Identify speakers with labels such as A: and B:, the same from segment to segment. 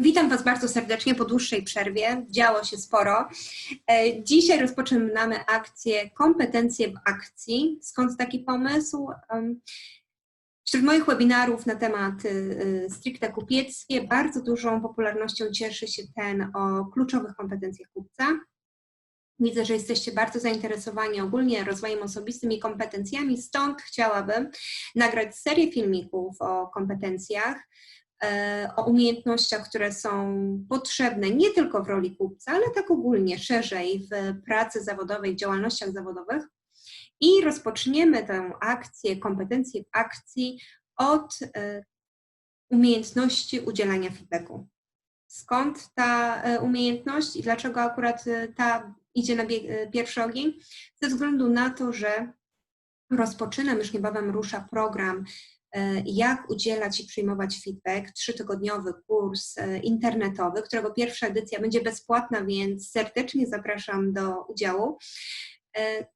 A: Witam Was bardzo serdecznie po dłuższej przerwie. Działo się sporo. E, dzisiaj rozpoczynamy akcję Kompetencje w akcji. Skąd taki pomysł? Wśród moich webinarów na temat y, y, stricte kupieckie bardzo dużą popularnością cieszy się ten o kluczowych kompetencjach kupca. Widzę, że jesteście bardzo zainteresowani ogólnie rozwojem osobistym i kompetencjami, stąd chciałabym nagrać serię filmików o kompetencjach, o umiejętnościach, które są potrzebne nie tylko w roli kupca, ale tak ogólnie, szerzej w pracy zawodowej, w działalnościach zawodowych. I rozpoczniemy tę akcję, kompetencje w akcji od e, umiejętności udzielania feedbacku. Skąd ta e, umiejętność i dlaczego akurat ta idzie na pierwszy ogień? Ze względu na to, że rozpoczynam, już niebawem rusza program e, jak udzielać i przyjmować feedback, trzytygodniowy kurs e, internetowy, którego pierwsza edycja będzie bezpłatna, więc serdecznie zapraszam do udziału. E,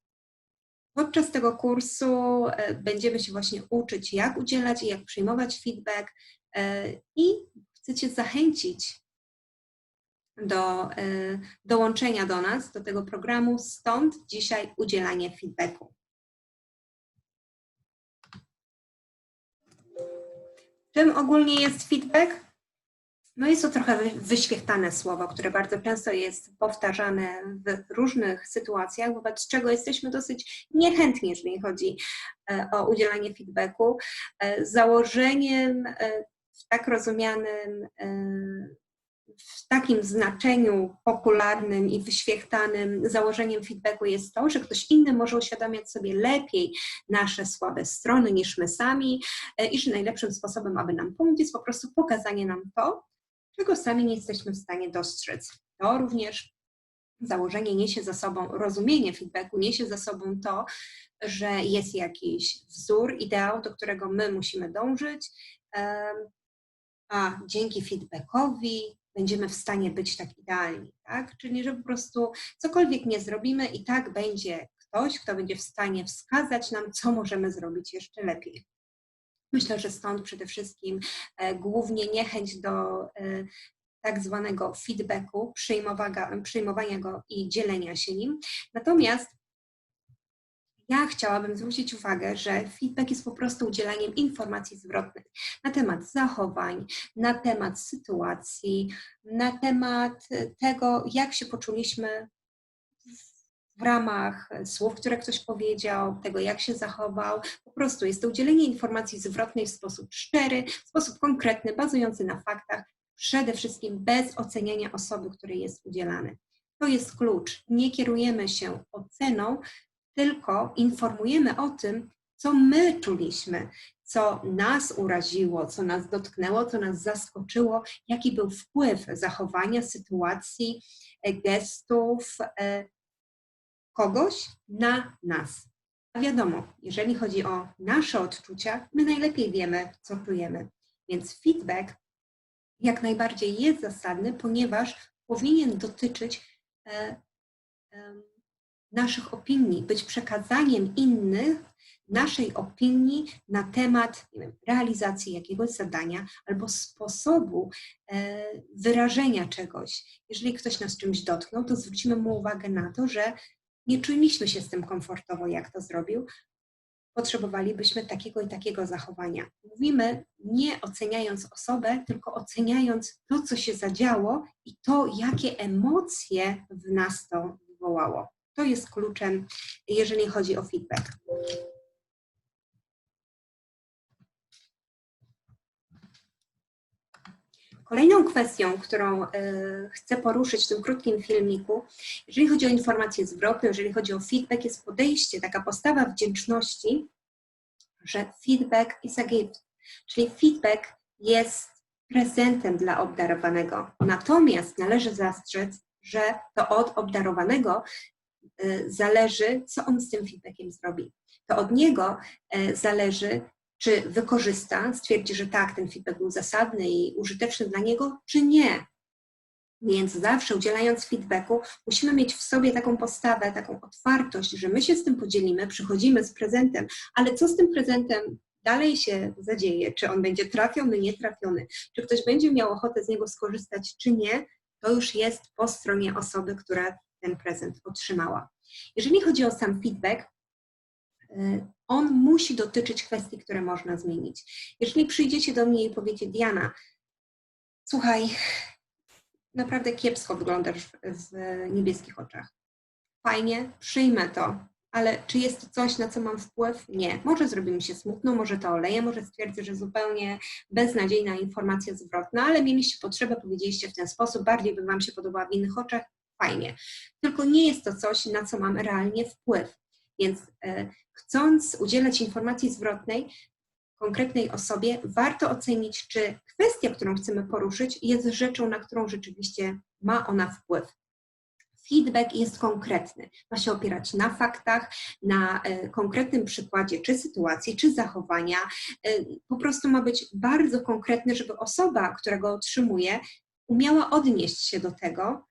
A: podczas tego kursu będziemy się właśnie uczyć, jak udzielać i jak przyjmować feedback i chcę Cię zachęcić do dołączenia do nas, do tego programu, stąd dzisiaj udzielanie feedbacku. Czym ogólnie jest feedback? No jest to trochę wyświechtane słowo, które bardzo często jest powtarzane w różnych sytuacjach, wobec czego jesteśmy dosyć niechętni, jeżeli chodzi e, o udzielanie feedbacku. E, założeniem e, w tak rozumianym w takim znaczeniu popularnym i wyświechtanym założeniem feedbacku jest to, że ktoś inny może uświadamiać sobie lepiej nasze słabe strony niż my sami e, i że najlepszym sposobem, aby nam pomóc, jest po prostu pokazanie nam to, czego sami nie jesteśmy w stanie dostrzec. To również założenie niesie za sobą, rozumienie feedbacku niesie za sobą to, że jest jakiś wzór, ideał, do którego my musimy dążyć, a dzięki feedbackowi będziemy w stanie być tak idealni, tak? Czyli, że po prostu cokolwiek nie zrobimy i tak będzie ktoś, kto będzie w stanie wskazać nam, co możemy zrobić jeszcze lepiej. Myślę, że stąd przede wszystkim e, głównie niechęć do e, tak zwanego feedbacku, przyjmowania go i dzielenia się nim. Natomiast ja chciałabym zwrócić uwagę, że feedback jest po prostu udzielaniem informacji zwrotnych na temat zachowań, na temat sytuacji, na temat tego, jak się poczuliśmy w ramach słów, które ktoś powiedział, tego, jak się zachował. Po prostu jest to udzielenie informacji zwrotnej w sposób szczery, w sposób konkretny, bazujący na faktach, przede wszystkim bez oceniania osoby, której jest udzielany. To jest klucz. Nie kierujemy się oceną, tylko informujemy o tym, co my czuliśmy, co nas uraziło, co nas dotknęło, co nas zaskoczyło, jaki był wpływ zachowania, sytuacji, e, gestów e, kogoś na nas. A wiadomo, jeżeli chodzi o nasze odczucia, my najlepiej wiemy, co czujemy. Więc feedback jak najbardziej jest zasadny, ponieważ powinien dotyczyć e, naszych opinii, być przekazaniem innych naszej opinii na temat wiem, realizacji jakiegoś zadania albo sposobu e, wyrażenia czegoś. Jeżeli ktoś nas czymś dotknął, to zwrócimy mu uwagę na to, że nie czuliśmy się z tym komfortowo, jak to zrobił. Potrzebowalibyśmy takiego i takiego zachowania. Mówimy nie oceniając osobę, tylko oceniając to, co się zadziało i to, jakie emocje w nas to wywołało. To jest kluczem, jeżeli chodzi o feedback. Kolejną kwestią, którą e, chcę poruszyć w tym krótkim filmiku, jeżeli chodzi o informacje zwrotne, jeżeli chodzi o feedback, jest podejście, taka postawa wdzięczności, że feedback is a gift, czyli feedback jest prezentem dla obdarowanego. Natomiast należy zastrzec, że to od obdarowanego zależy, co on z tym feedbackiem zrobi. To od niego y, zależy, czy wykorzysta, stwierdzi, że tak, ten feedback był zasadny i użyteczny dla niego, czy nie. Więc zawsze udzielając feedbacku, musimy mieć w sobie taką postawę, taką otwartość, że my się z tym podzielimy, przychodzimy z prezentem, ale co z tym prezentem dalej się zadzieje, czy on będzie trafiony, nietrafiony, czy ktoś będzie miał ochotę z niego skorzystać, czy nie, to już jest po stronie osoby, która ten prezent otrzymała. Jeżeli chodzi o sam feedback, y, on musi dotyczyć kwestii, które można zmienić. Jeżeli przyjdziecie do mnie i powiecie, Diana, słuchaj, naprawdę kiepsko wyglądasz w niebieskich oczach. Fajnie, przyjmę to, ale czy jest to coś, na co mam wpływ? Nie. Może zrobi mi się smutno, może to oleje, może stwierdzę, że zupełnie beznadziejna informacja zwrotna, ale mieliście potrzebę, powiedzieliście w ten sposób, bardziej by Wam się podobała w innych oczach, fajnie. Tylko nie jest to coś, na co mam realnie wpływ. Więc e, chcąc udzielać informacji zwrotnej konkretnej osobie, warto ocenić, czy kwestia, którą chcemy poruszyć, jest rzeczą, na którą rzeczywiście ma ona wpływ. Feedback jest konkretny, ma się opierać na faktach, na e, konkretnym przykładzie czy sytuacji, czy zachowania. E, po prostu ma być bardzo konkretny, żeby osoba, która go otrzymuje, umiała odnieść się do tego,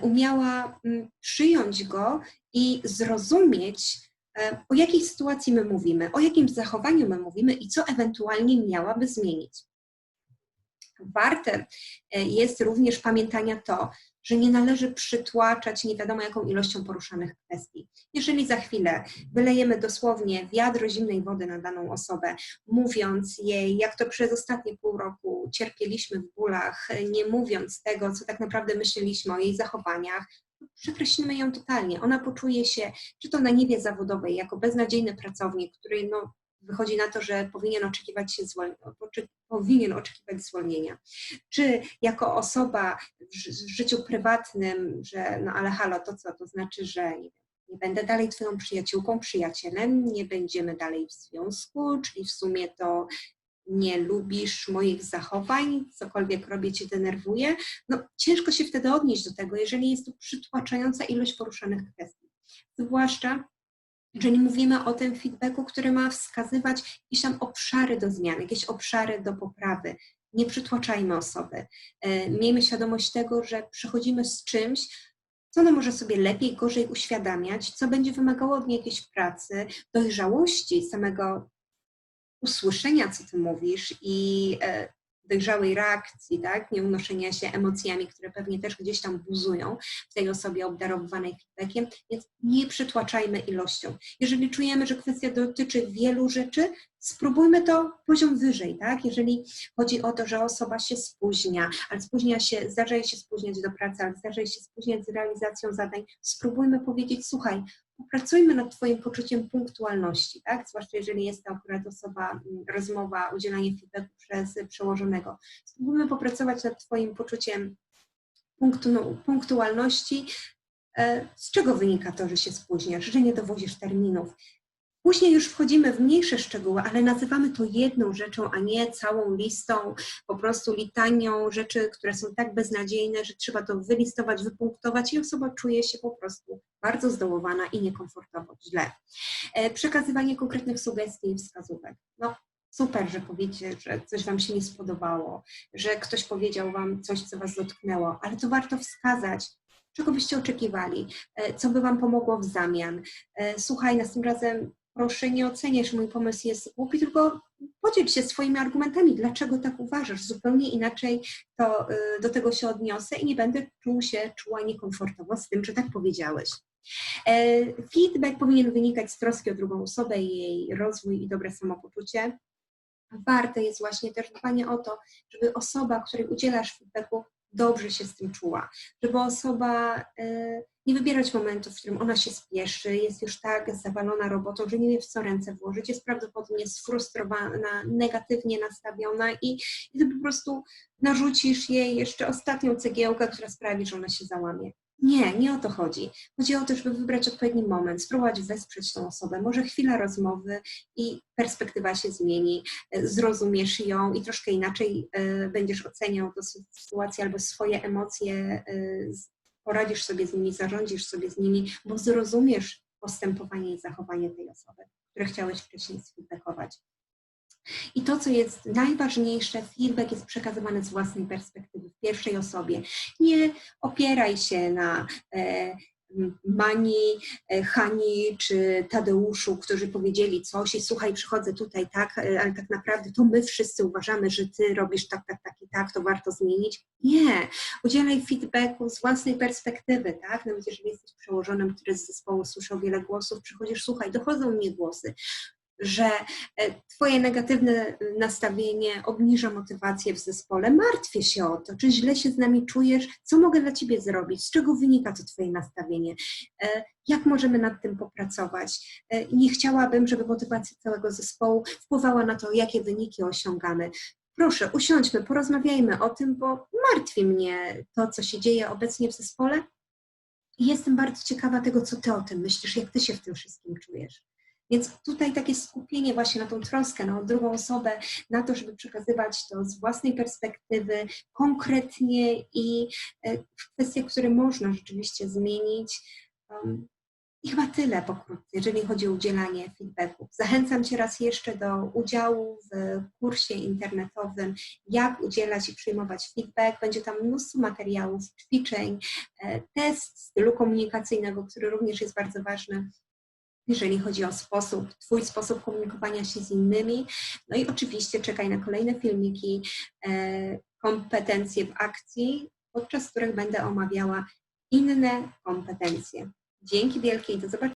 A: umiała mm, przyjąć go i zrozumieć, o jakiej sytuacji my mówimy, o jakim zachowaniu my mówimy i co ewentualnie miałaby zmienić. Warte jest również pamiętania to, że nie należy przytłaczać nie wiadomo jaką ilością poruszanych kwestii. Jeżeli za chwilę wylejemy dosłownie wiadro zimnej wody na daną osobę, mówiąc jej, jak to przez ostatnie pół roku cierpieliśmy w bólach, nie mówiąc tego, co tak naprawdę myśleliśmy o jej zachowaniach, przekreślimy ją totalnie. Ona poczuje się, czy to na niebie zawodowej, jako beznadziejny pracownik, który no, wychodzi na to, że powinien oczekiwać, się powinien oczekiwać zwolnienia. Czy jako osoba w życiu prywatnym, że no ale halo, to co? To znaczy, że nie, nie będę dalej twoją przyjaciółką, przyjacielem, nie będziemy dalej w związku, czyli w sumie to nie lubisz moich zachowań, cokolwiek robię cię denerwuje. No ciężko się wtedy odnieść do tego, jeżeli jest to przytłaczająca ilość poruszanych kwestii. Zwłaszcza nie mówimy o tym feedbacku, który ma wskazywać jakieś tam obszary do zmian, jakieś obszary do poprawy. Nie przytłaczajmy osoby. E, miejmy świadomość tego, że przychodzimy z czymś, co ona może sobie lepiej, gorzej uświadamiać, co będzie wymagało od niej jakiejś pracy, dojrzałości, samego usłyszenia, co ty mówisz i e, dojrzałej reakcji, tak? nie unoszenia się emocjami, które pewnie też gdzieś tam buzują w tej osobie obdarowanej feedbackiem, więc nie przytłaczajmy ilością. Jeżeli czujemy, że kwestia dotyczy wielu rzeczy, spróbujmy to poziom wyżej, tak? Jeżeli chodzi o to, że osoba się spóźnia, ale spóźnia się, zdarza się spóźniać do pracy, ale zdarza się spóźniać z realizacją zadań, spróbujmy powiedzieć, słuchaj, popracujmy nad Twoim poczuciem punktualności, tak? Zwłaszcza jeżeli jest to akurat osoba, mm, rozmowa, udzielanie feedbacku przez przełożonego. Spróbujmy popracować nad Twoim poczuciem punktu, no, punktualności. E, z czego wynika to, że się spóźniasz, że nie dowozisz terminów? Później już wchodzimy w mniejsze szczegóły, ale nazywamy to jedną rzeczą, a nie całą listą, po prostu litanią rzeczy, które są tak beznadziejne, że trzeba to wylistować, wypunktować i osoba czuje się po prostu bardzo zdołowana i niekomfortowo, źle. E, przekazywanie konkretnych sugestii i wskazówek. No, super, że powiecie, że coś Wam się nie spodobało, że ktoś powiedział Wam coś, co Was dotknęło, ale to warto wskazać, czego byście oczekiwali, e, co by Wam pomogło w zamian. E, słuchaj, następnym razem proszę nie oceniać, że mój pomysł jest głupi, tylko podziel się swoimi argumentami, dlaczego tak uważasz. Zupełnie inaczej to y, do tego się odniosę i nie będę czuł się, czuła niekomfortowo z tym, że tak powiedziałeś. E, feedback powinien wynikać z troski o drugą osobę, jej rozwój i dobre samopoczucie. Warte jest właśnie też dbanie o to, żeby osoba, której udzielasz feedbacku, dobrze się z tym czuła, żeby osoba y, nie wybierać momentów, w którym ona się spieszy, jest już tak zawalona robotą, że nie wie w co ręce włożyć, jest prawdopodobnie sfrustrowana, negatywnie nastawiona i, i ty po prostu narzucisz jej jeszcze ostatnią cegiełkę, która sprawi, że ona się załamie. Nie, nie o to chodzi. Chodzi o to, żeby wybrać odpowiedni moment, spróbować wesprzeć tą osobę. Może chwila rozmowy i perspektywa się zmieni, zrozumiesz ją i troszkę inaczej y, będziesz oceniał tę sytuację albo swoje emocje y, poradzisz sobie z nimi, zarządzisz sobie z nimi, bo zrozumiesz postępowanie i zachowanie tej osoby, które chciałeś wcześniej sfeedbackować. I to, co jest najważniejsze, feedback jest przekazywany z własnej perspektywy, w pierwszej osobie. Nie opieraj się na e, Mani, e, Hani czy Tadeuszu, którzy powiedzieli coś i słuchaj, przychodzę tutaj, tak, e, ale tak naprawdę to my wszyscy uważamy, że ty robisz tak, tak, tak i tak, to warto zmienić. Nie, udzielaj feedbacku z własnej perspektywy, tak, nawet jeżeli jesteś przełożonym, który z zespołu słyszał wiele głosów, przychodzisz, słuchaj, dochodzą mnie głosy, że e, Twoje negatywne nastawienie obniża motywację w zespole. Martwię się o to, czy źle się z nami czujesz, co mogę dla Ciebie zrobić, z czego wynika to Twoje nastawienie, E, jak możemy nad tym popracować. E, Nie chciałabym, żeby motywacja całego zespołu wpływała na to, jakie wyniki osiągamy. Proszę, usiądźmy, porozmawiajmy o tym, bo martwi mnie to, co się dzieje obecnie w zespole. I jestem bardzo ciekawa tego, co Ty o tym myślisz, jak Ty się w tym wszystkim czujesz. Więc tutaj takie skupienie właśnie na tą troskę, na drugą osobę, na to, żeby przekazywać to z własnej perspektywy, konkretnie i e, w kwestiach, które można rzeczywiście zmienić. Um, I chyba tyle pokrótce, jeżeli chodzi o udzielanie feedbacku. Zachęcam Cię raz jeszcze do udziału w kursie internetowym, jak udzielać i przyjmować feedback. Będzie tam mnóstwo materiałów, ćwiczeń, e, test stylu komunikacyjnego, który również jest bardzo ważny jeżeli chodzi o sposób, Twój sposób komunikowania się z innymi. No i oczywiście czekaj na kolejne filmiki, e, kompetencje w akcji, podczas których będę omawiała inne kompetencje. Dzięki wielkie i do zobaczenia.